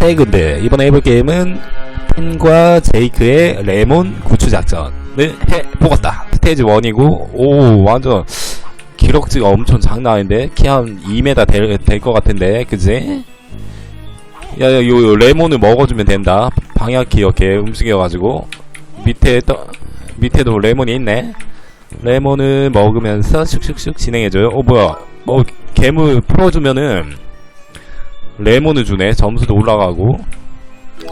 세 군데. 이번에 해볼 게임은 펜과 제이크의 레몬 구추 작전을 해보겠다. 스테이지 1이고 오 완전 기록지가 엄청 장난 아닌데? 키 한 2m 될, 될것 같은데 그지? 야야 요, 요 레몬을 먹어주면 된다. 방향키 이렇게 움직여가지고. 밑에 떠, 밑에도 레몬이 있네. 레몬을 먹으면서 슉슉슉 진행해줘요. 어 뭐야? 뭐 괴물 풀어주면은 레몬을 주네. 점수도 올라가고.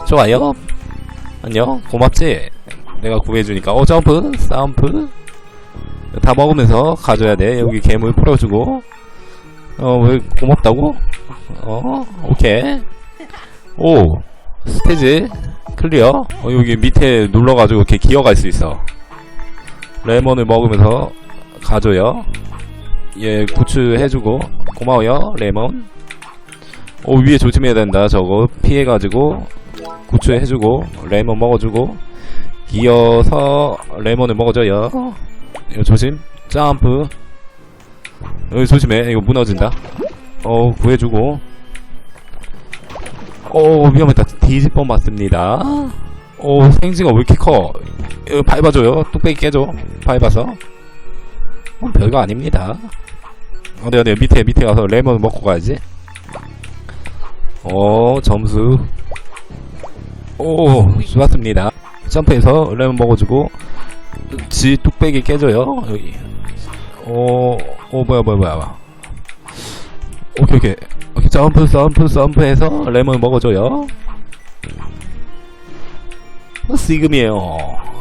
좋아요. 안녕. 고맙지? 내가 구해주니까. 어 점프. 점프. 다 먹으면서 가져야 돼. 여기 괴물 풀어주고. 어 왜 고맙다고? 어 오케이. 오 스테이지. 클리어. 어, 여기 밑에 눌러가지고 이렇게 기어갈 수 있어. 레몬을 먹으면서 가져요. 예 구출해주고. 고마워요 레몬 오 위에 조심해야 된다 저거. 피해가지고 구출해주고 레몬 먹어주고. 기어서 레몬을 먹어줘요. 이거 조심. 점프. 여기 조심해. 이거 무너진다. 어 구해주고. 오 위험했다 뒤집어 맞습니다. 오 생지가 왜 이렇게 커? 이거 밟아줘요. 뚝배기 깨줘. 밟아서. 어, 별거 아닙니다. 어디 어디 밑에 밑에 가서 레몬 먹고 가야지 오 점수. 오 좋았습니다. 점프해서 레몬 먹어주고 지 뚝배기 깨져요 여기. 오, 오 뭐야 뭐야 뭐야. 오케이 오케이. 오케이 점프 점프 점프해서 레몬 먹어줘요. 어, 지금이에요.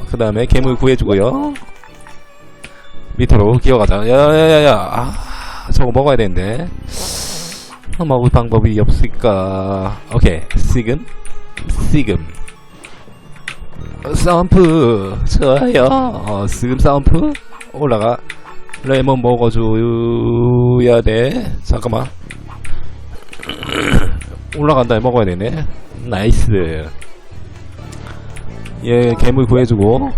그 다음에 괴물 구해주고요. 밑으로 기어가자. 야야야야. 아 저거 먹어야 되는데 어, 먹을 방법이 없을까? 오케이. 지금 지금 어, 점프. 좋아요. 어, 지금 점프? 올라가. 레몬 먹어줘야 돼. 잠깐만. 올라간다. 먹어야 되네. 나이스. 얘 괴물 구해주고.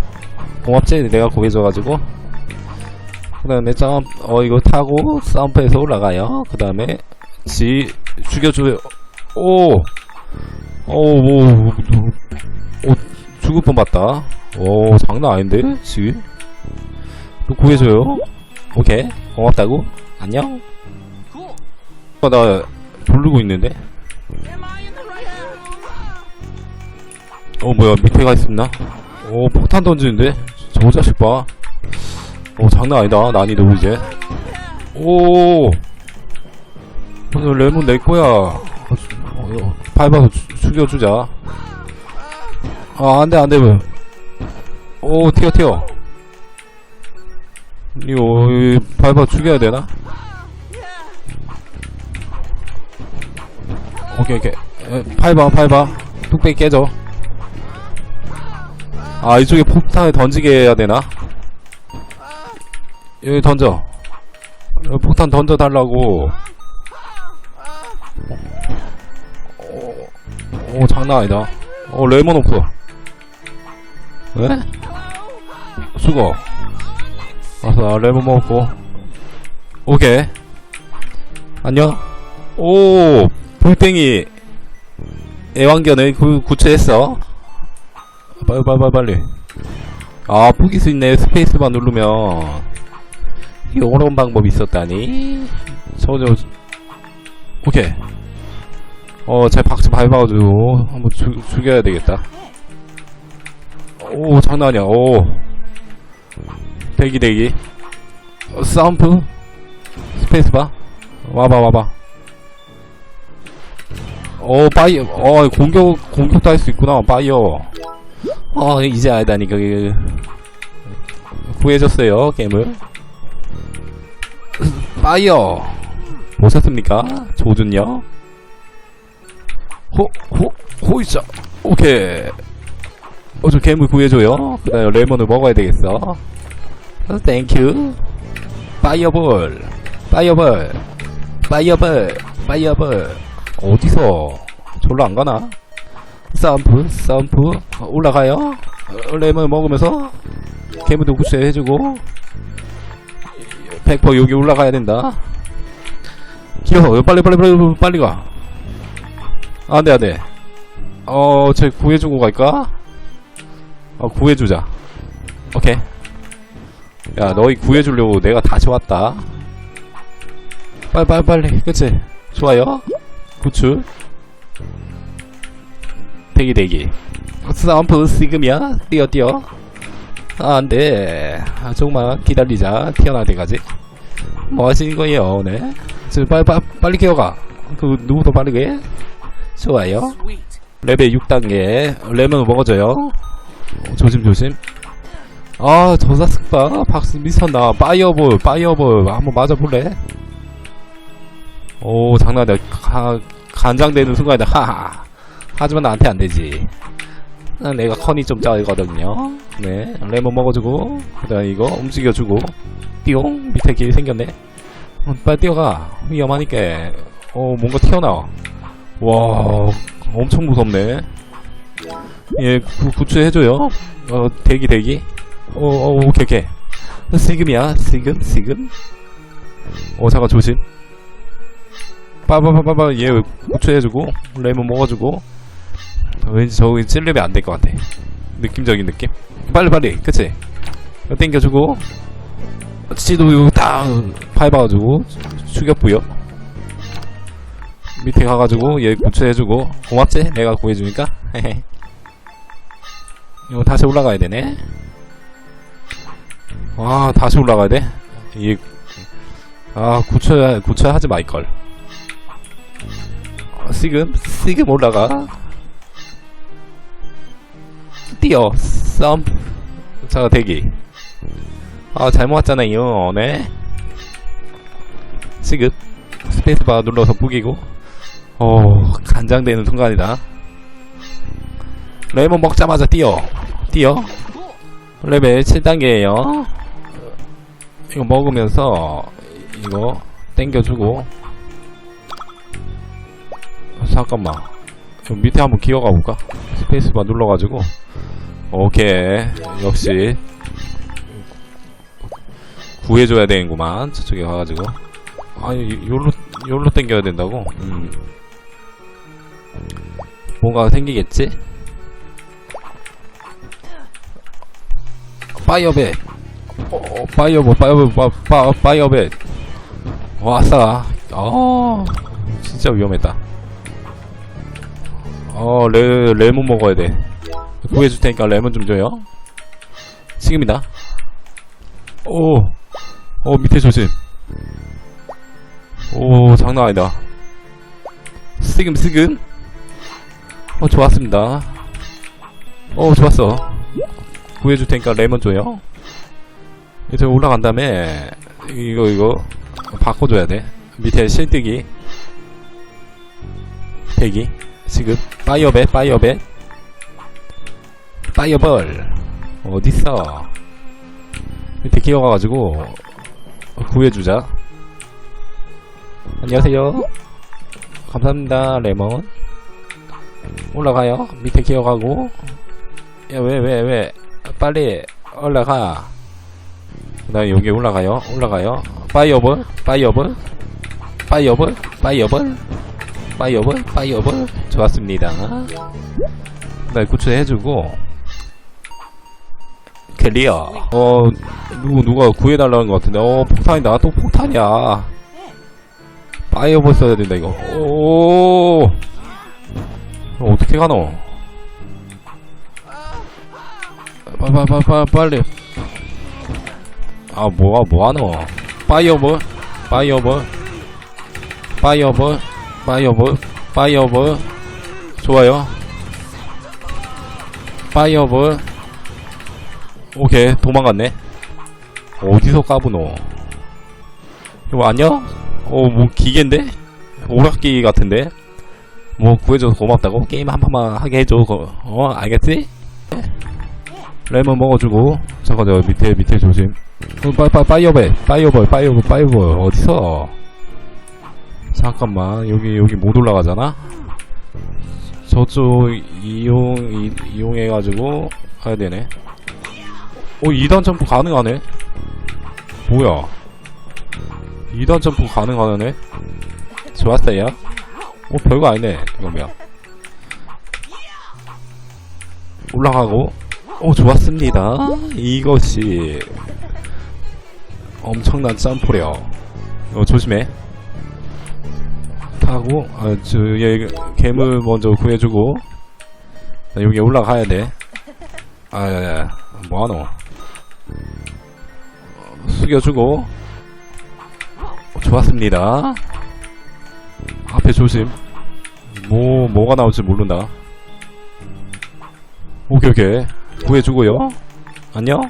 고맙지 내가 구해줘가지고. 그 다음에 점, 어 이거 타고 점프해서 올라가요. 그 다음에 지 죽여줘요. 오. 오오 오, 오, 죽을 뻔 봤다. 오 장난 아닌데 지금 또 구해줘요. 오케이. 고맙다고. 안녕. 아, 나 부르고 있는데? 어 뭐야 밑에 가 있었나? 오 폭탄 던지는데? 저 자식 봐. 오 장난 아니다. 난이도 이제. 오. 어, 레몬 내 거야. 밟아서 주- 죽여주자. 아 안 돼 안돼 왜? 오 튀어 튀어. 이거 이, 밟아 죽여야 되나? 오케이 오케이. 에, 밟아 밟아. 뚝배기 깨져. 아 이쪽에 폭탄을 던지게 해야 되나? 여기 던져 폭탄 던져 달라고 오 장난 아니다. 어 레몬 없어 왜? 죽어 와서 레몬 먹었고. 오케이. 안녕. 오 불땡이 애완견을 구, 구체했어. 빨리 빨리 빨리 빨리. 아 포기 수 있네. 스페이스만 누르면. 이런 방법이 있었다니. 저저 오케이 어 제 박수 밟아가지고 한번 죽, 죽여야 되겠다. 오 장난 아니야. 오. 대기 대기. 어, 쌈프? 스페이스바? 와봐 와봐. 어 파이어 어 공격 공격도 할 수 있구나 파이어. 어 이제 알다니까 그 구해줬어요 게임을. 파이어. 보셨습니까? 조준요 호 호 호이자 오케이. 어 저 괴물 구해줘요. 그 다음에 레몬을 먹어야 되겠어. 어, 땡큐 파이어볼 파이어볼 파이어볼 파이어볼. 어디서? 졸라 안 가나? 쌈프 쌈프. 어, 올라가요. 어, 레몬 먹으면서 괴물도 구출해주고. 100% 여기 올라가야 된다. 기어 빨리 빨리 빨리 빨리 가 안돼 안돼 어, 쟤 구해주고 갈까? 어, 구해주자. 오케이. 야, 너희 구해주려고 내가 다시 왔다. 빨리, 빨리, 빨리. 그치? 좋아요. 구출. 대기, 대기. 점프, 지금이야. 뛰어, 뛰어. 아, 안 돼. 아, 조금만 기다리자. 튀어나올 때까지. 뭐 하시는 거예요, 네? 저, 빨리, 빨리, 빨리 기어가. 그, 누구도 빠르게. 좋아요. 레벨 6단계. 레몬 먹어줘요. 어, 조심, 조심. 아, 저사 스파. 박스 미쳤나. 파이어볼, 파이어볼. 한번 맞아볼래? 오, 장난 아니야. 가, 간장되는 순간이다. 하하. 하지만 나한테 안 되지. 아, 내가 컨이 좀 짜거든요. 네. 레몬 먹어주고. 그 다음 이거 움직여주고. 띠용. 밑에 길 생겼네. 어, 빨리 뛰어가. 위험하니까. 어, 뭔가 튀어나와. 와, 엄청 무섭네. 예, 구, 구출해줘요. 어, 대기, 대기. 어, 어, 오케이, 오케이. 지금이야, 지금, 지금. 어, 잠깐, 조심. 빠바바바바, 얘 구출해주고, 레몬 먹어주고. 어, 왠지 저기 찔리면 안 될 것 같아. 느낌적인 느낌? 빨리, 빨리, 그치? 땡겨주고, 지도 딱 밟아가지고, 추격부여. 밑에 가가지고 얘 구출해주고. 고맙지? 내가 구해주니까. 이거 다시 올라가야 되네. 와 다시 올라가야 돼? 얘, 아 구출 구출하지 말걸. 어, 지금 지금 올라가. 뛰어 썸 자 대기. 아 잘못 왔잖아요. 네. 지금. 스페이스바 눌러서 부기고 어, 간장되는 순간이다. 레몬 먹자마자 뛰어. 뛰어. 레벨 7단계에요. 이거 먹으면서, 이거, 땡겨주고. 잠깐만. 저 밑에 한번 기어가 볼까? 스페이스바 눌러가지고. 오케이. 역시. 구해줘야 되는구만. 저쪽에 가가지고. 아니, 요로, 요로 땡겨야 된다고? 음. 뭔가 생기겠지? 파이어벳 어, 어, 파이어벳 파이어벳 파, 파, 파이어벳 와싸 어 진짜 위험했다. 어 레, 레몬 먹어야 돼. 구해줄 테니까 레몬 좀 줘요. 지금이다. 오, 어 밑에 조심. 오 장난 아니다. 지금 지금 어 좋았습니다. 어 좋았어. 구해줄 테니까 레몬 줘요. 이제 올라간 다음에 이거 이거 바꿔줘야 돼. 밑에 실뜨기 대기 지금. 파이어벳 파이어벳. 파이어볼. 어딨어? 밑에 기어가가지고 구해주자. 안녕하세요. 감사합니다 레몬 올라가요? 밑에 기어가고. 야 왜 왜 왜? 빨리 올라가. 그 다음에 여기 올라가요? 올라가요? 파이어볼? 파이어볼? 파이어볼? 파이어볼? 파이어볼? 파이어볼? 좋았습니다. 그 다음에 구출해주고. 클리어. 어 누구 누가 구해달라는 것 같은데. 어 폭탄이다 또 폭탄이야. 파이어볼 써야 된다 이거. 오 어떻게 가노? 빨빨빨빨 빨리 아 뭐가 뭐하노 파이어볼 파이어볼 파이어볼 파이어볼 파이어볼 좋아요 파이어볼 오케이 도망갔네 어디서 까부노 이거 아니야? 어뭐 기계인데? 오락기 같은데? 뭐 구해줘서 고맙다고? 게임 한 판만 하게 해줘. 거- 어 알겠지? 레몬 먹어주고 잠깐 저 밑에 밑에 조심. 어, 파, 파, 파이어볼 파이어볼 파이어볼 파이어볼. 어디서? 잠깐만 여기 여기 못 올라가잖아? 저쪽 이용 이, 이용해가지고 가야 되네. 오 2단 점프 가능하네? 뭐야? 2단 점프 가능하네? 좋았어요 어 별거 아니네 이거면. 올라가고. 오 좋았습니다. 이것이 엄청난 점프력 어 조심해. 타고 아저 얘 괴물 먼저 구해주고. 나 여기 올라가야 돼. 아야야 뭐하노? 어, 숙여주고. 어, 좋았습니다 앞에 조심. 뭐 뭐가 나올지 모른다. 오케이 오케이. 구해주고요. 안녕?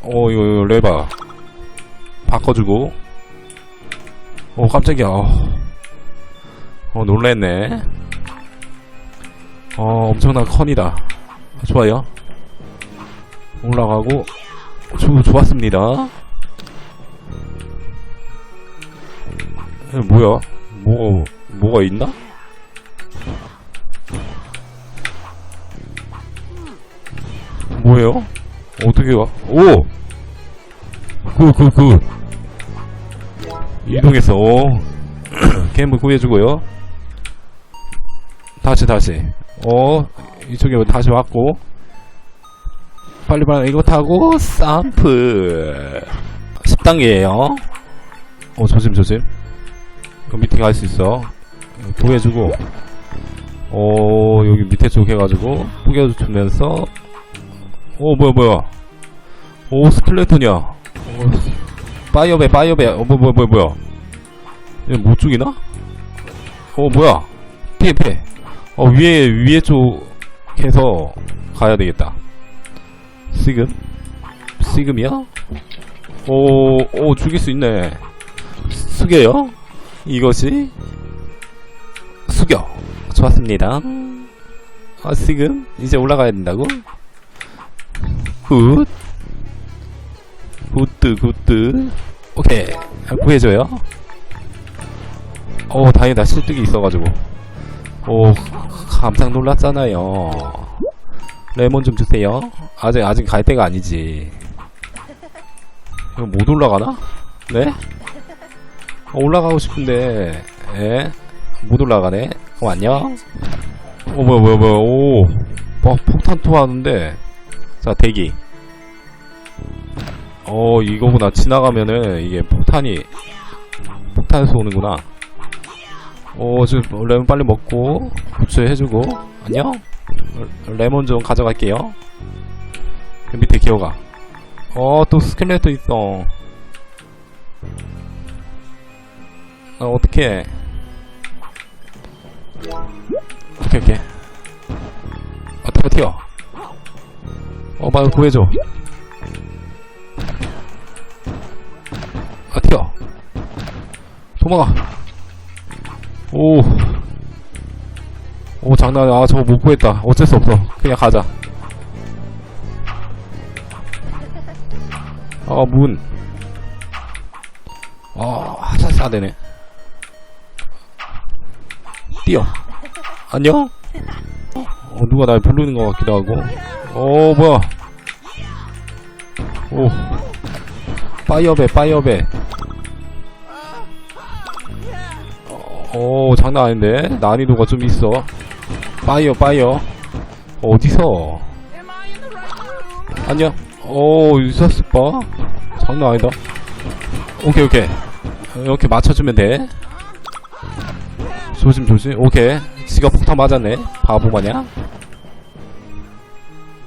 어 이거, 이거 레바. 바꿔주고. 어 깜짝이야. 어, 어 놀랬네. 어 엄청난 컨이다. 좋아요. 올라가고. 조, 좋았습니다 뭐야 뭐 뭐가 있나? 뭐예요? 어떻게 가? 오! 그, 그, 그. 이동해서, 오. 캠을 구해주고요. 다시, 다시. 어, 이쪽에 다시 왔고. 빨리 빨리 이거 타고, 쌈프. 10단계에요. 어, 조심, 조심. 그 밑에 갈 수 있어. 구해주고. 어, 여기 밑에 쪽 해가지고, 뿌겨주면서, 오 뭐야 뭐야. 오 스켈레톤이야. 어, 파이어배 파이어배 어 뭐, 뭐, 뭐, 뭐야. 얘 못 죽이나? 어 뭐야. 피해 피해. 어 위에 위에 쪽 해서 가야 되겠다. 시금? 시금이야? 오, 오 죽일 수 있네. 숙여요 이것이 숙여 좋았습니다 아 지금 이제 올라가야 된다고? 굿. 굿드, 굿드. 오케이. 구해줘요. 오, 다행이다. 실득이 있어가지고. 오, 깜짝 놀랐잖아요. 레몬 좀 주세요. 아직, 아직 갈 때가 아니지. 이거 못 올라가나? 네? 어, 올라가고 싶은데, 예? 못 올라가네. 어, 안녕? 어, 뭐야, 뭐야, 뭐야, 오. 어, 폭탄 투하하는데, 자 대기. 어 이거구나. 지나가면은 이게 폭탄이 폭탄에서 오는구나. 어 지금 레몬 빨리 먹고 구출해주고. 안녕. 레몬 좀 가져갈게요. 그 밑에 기어가. 어 또 스켈레토 있어 어 어떡해 오케이 오케이 어 튀어 어, 빨리 구해줘. 아, 튀어. 도망가. 오. 오, 장난, 아, 저거 못 구했다. 어쩔 수 없어. 그냥 가자. 아, 문. 아, 하자 싸대네. 뛰어. 안녕? 어, 누가 날 부르는 것 같기도 하고. 오 뭐야. 오. 파이어배 파이어배. 오 장난 아닌데. 난이도가 좀 있어. 파이어 파이어. 어디서? 안녕. 오 유사스 봐. 장난 아니다. 오케이 오케이. 이렇게 맞춰주면 돼 조심 조심 오케이 지가 폭탄 맞았네 바보 마냥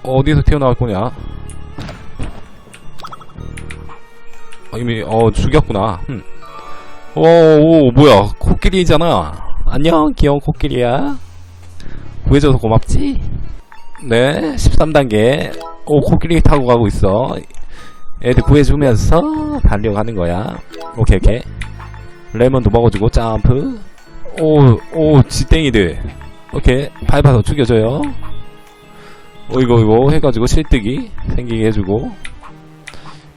어디서 튀어나올 거냐? 아, 이미, 어, 죽였구나. 흠. 오, 오, 뭐야. 코끼리잖아. 안녕, 귀여운 코끼리야. 구해줘서 고맙지? 네, 13단계. 오, 코끼리 타고 가고 있어. 애들 구해주면서 달려가는 거야. 오케이, 오케이. 레몬도 먹어주고, 점프. 오, 오, 지땡이들. 오케이, 밟아서 죽여줘요. 어 이거 이거 해가지고 실뜨기 생기게 해주고.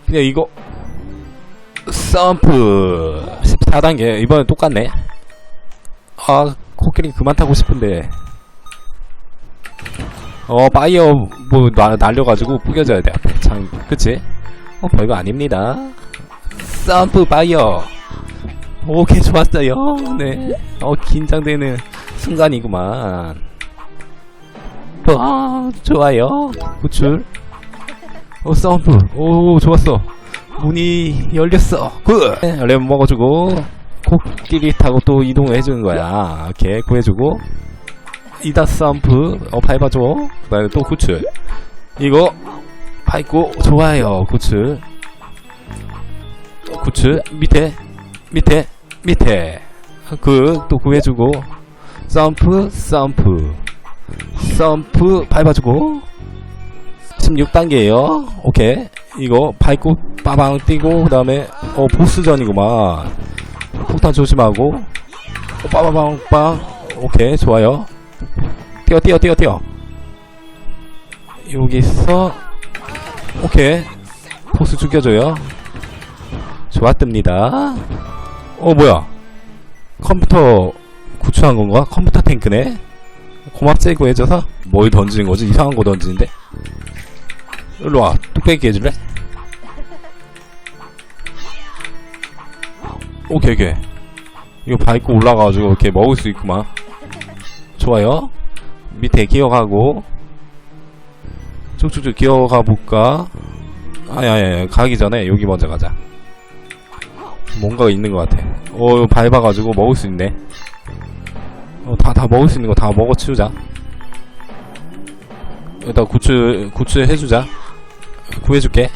그냥 이거. 썸프. 14단계. 이번엔 똑같네. 아 코끼리 그만 타고 싶은데. 어 파이어 뭐 나, 날려가지고 뿌겨져야 돼참 그치? 어 별거 아닙니다. 썸프 파이어 오케이 좋았어요. 네 어 긴장되는 순간이구만. 점프 아. 좋아요. 구출. 오 점프 오 좋았어. 문이 열렸어. 굿! 레몬 먹어주고. 코끼리 타고 또 이동을 해주는 거야. 오케이 구해주고. 이다 점프 어 밟아줘. 그 다음에 또 구출. 이거 밟고 좋아요. 구출. 구출. 밑에 밑에 밑에. 그 또 구해주고. 점프 점프. 점프 밟아주고. 16단계에요. 오케이. 이거 밟고 빠방 뛰고 그 다음에 어 보스전이구만. 폭탄 조심하고. 어, 빠바방빵. 오케이 좋아요. 뛰어 뛰어 뛰어 뛰어. 여기서 오케이. 보스 죽여줘요. 좋았답니다 어 뭐야? 컴퓨터 구출한 건가? 컴퓨터 탱크네? 고맙지 구해줘서? 뭘 던지는 거지? 이상한 거 던지는데? 일로와. 뚝배기 해줄래? 오케이 오케이. 이거 밟고 올라가가지고 이렇게 먹을 수 있구만. 좋아요. 밑에 기어가고. 쭉쭉쭉 기어가 볼까? 아니. 가기 전에 여기 먼저 가자 뭔가가 있는 것 같아 어 밟아가지고 먹을 수 있네 어, 다, 다 먹을 수 있는 거 다 먹어 치우자. 일단 구출, 구출 해주자. 구해줄게.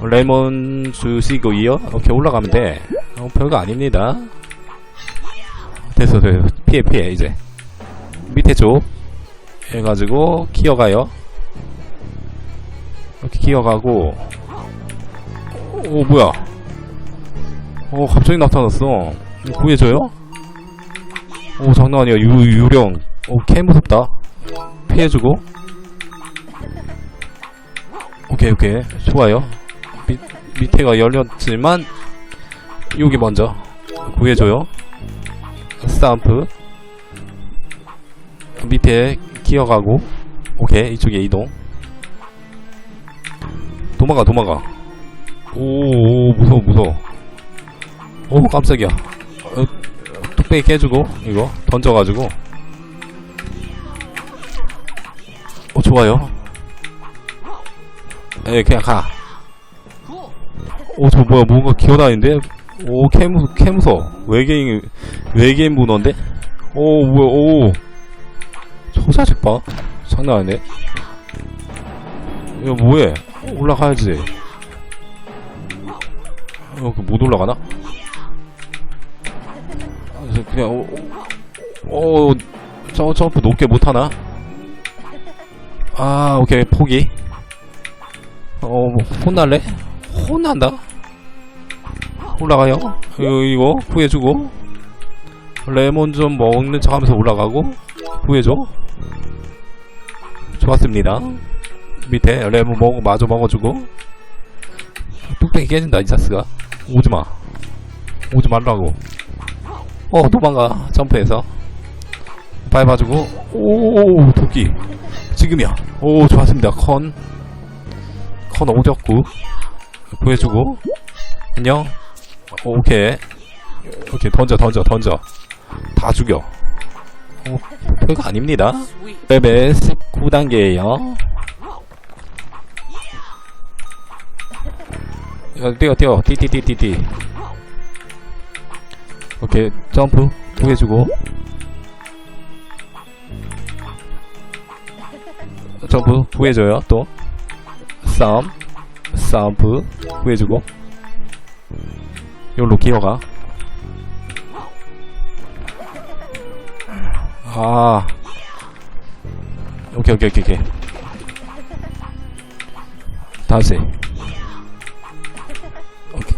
레몬 주시고요. 오케이, 올라가면 돼. 어, 별거 아닙니다. 됐어, 됐어. 피해, 피해, 이제. 밑에 쪽. 해가지고, 기어가요. 이렇게 기어가고. 오, 뭐야. 어, 갑자기 나타났어. 구해줘요? 오 장난 아니야. 유, 유령. 오개 무섭다. 피해주고. 오케이 오케이. 좋아요. 밑, 밑에가 열렸지만 여기 먼저 구해줘요. 스탬프. 밑에 기어가고. 오케이 이쪽에 이동. 도망가 도망가. 오, 오 무서워 무서워 오 깜짝이야. 어, 뚝배기 깨주고 이거 던져가지고. 어 좋아요. 에 그냥 가오저 뭐야 뭔가 기어다니는데? 오 캐무 캐무서. 외계인 외계인 문어인데? 오 뭐야 오. 소자식 봐 장난 아니네. 이거 뭐해? 올라가야지. 어, 그못 올라가나? 그냥 어, 어, 어, 저 점프 높게 못하나? 아 오케이 포기. 어 뭐, 혼날래? 혼난다? 올라가요? 이거, 이거 구해주고. 레몬 좀 먹는 척 하면서 올라가고 구해줘. 좋았습니다. 밑에 레몬 먹, 마저 먹어주고. 뚝배기 깨진다 이 자스가. 오지마. 오지 말라고 어 도망가. 점프해서. 밟아주고. 오 도끼. 지금이야. 오 좋았습니다. 컨컨 오졌고. 구해주고. 안녕. 오케이. 오케이 던져 던져 던져. 다 죽여. 어, 별거 아닙니다. 레벨 19단계에요. 뛰어 뛰어. 띠띠띠띠띠 오케이 점프 구해주고. 점프 구해줘요 또. 싸움 싸움프 구해주고. 여기로 기어가. 아. 오케이 오케이 오케이 오케이. 다시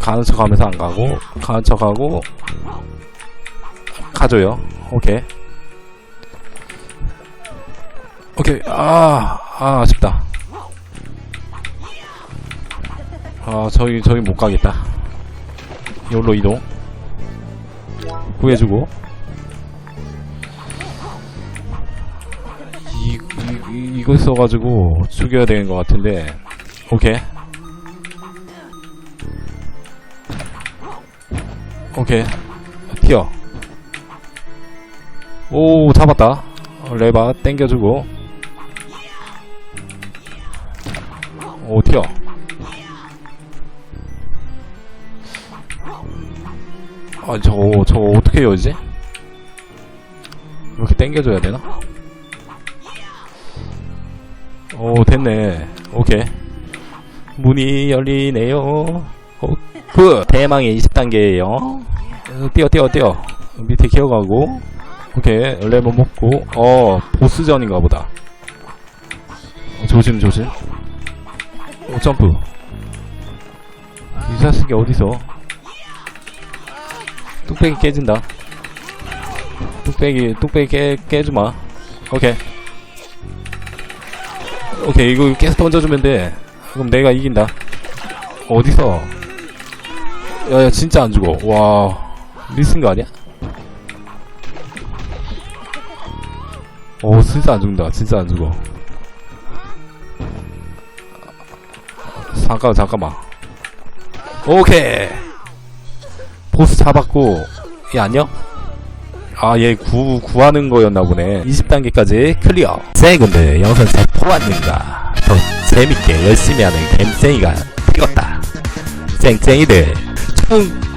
가는 척 하면서 안 가고 가는 척 하고 가줘요. 오케이. 오케이. 아, 아, 아쉽다. 아, 저기, 저기 못 가겠다. 여기로 이동. 구해주고. 이, 이, 이, 이거 써가지고 죽여야 되는 것 같은데. 오케이. 오케이. 튀어. 오 잡았다 어, 레바 땡겨주고 오 튀어 아 저거 저거 어떻게 열지? 이렇게 땡겨줘야 되나? 오 됐네 오케이 문이 열리네요 어, 그 대망의 20단계에요. 어, 뛰어 뛰어 뛰어. 밑에 기어가고 오케이. 레몬 먹고. 어 보스전인가 보다. 어, 조심 조심. 오 점프. 이 자식이 어디서? 뚝배기 깨진다. 뚝배기 뚝배기 깨, 깨주마. 오케이. 오케이 이거 계속 던져주면 돼. 그럼 내가 이긴다. 어디서 야야 진짜 안 죽어. 와 미친 거 아니야? 오 진짜 안 죽는다. 진짜 안 죽어. 잠깐 잠깐만. 오케이. 보스 잡았고 얘 안녕? 아얘 구, 구하는 거였나 보네. 20단계까지 클리어. 세군들 영상 잘 보았는가? 더 재밌게 열심히 하는 갬생이가 되었다. 쌩쌩이들 ừ